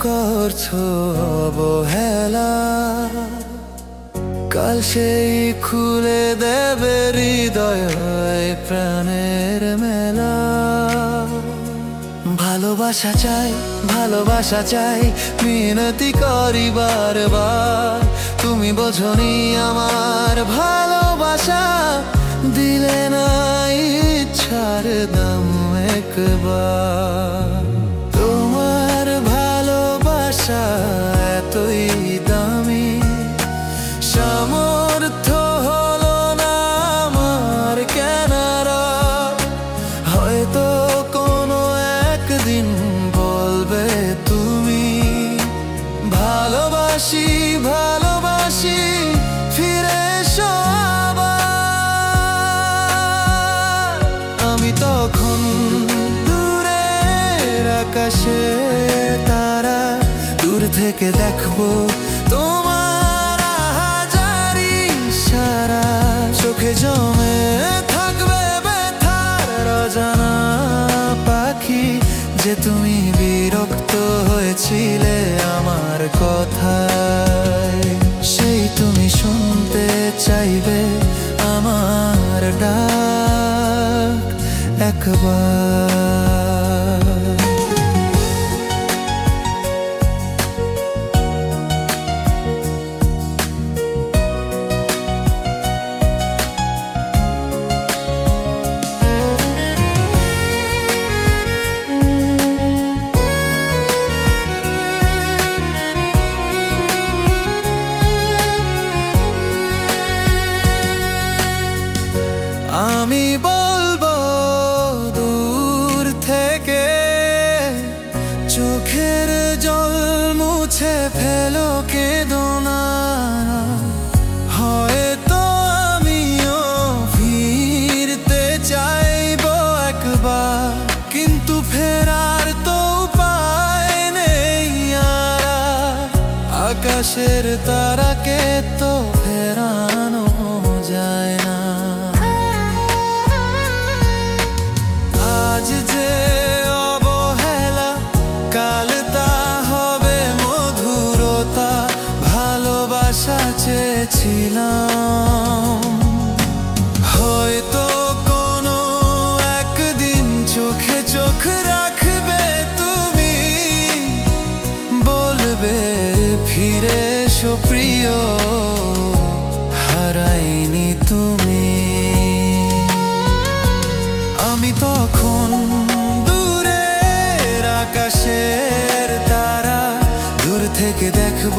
করছ অবহেলা। কাল সেই খুলে দেবে হৃদয় প্রাণের মেলা। ভালোবাসা চাই ভালোবাসা চাই, মিনতি করি বারবার। তুমি বোঝনি আমার ভালোবাসা, দিলে না ইচ্ছার দাম। একবার। তোমার ভালোবাসা এতই দামি, সামর্থ্য হলো না আমার কেনারা। হয়তো কোনো একদিন বলবে তুমি, ভালোবাসি ভালোবাসি আকাশে তারা দূর থেকে দেখব। তোমার হাজারি সারা চোখে জমে থাকবে ব্যথার অজানা পাখি যে তুমি বিরক্ত হয়েছিলে আমার কথায়। সেই তুমি শুনতে চাইবে আমার ডাক একবার। আমি বলব দূর থেকে, চোখের জল মুছে ফেলো কেদোনা হয়তো আমিও ফিরতে চাইব একবার, কিন্তু ফেরার তো উপায় নেই আকাশের তারাকে তো ফেরানো চেয়েছিলাম হয়তো কোনো একদিন চোখে চোখ রাখবে তুমি। বলবে, ফিরে এসো প্রিয়, হারাইনি তুমি। আমি তখন দূরের আকাশের তারা, দূর থেকে দেখব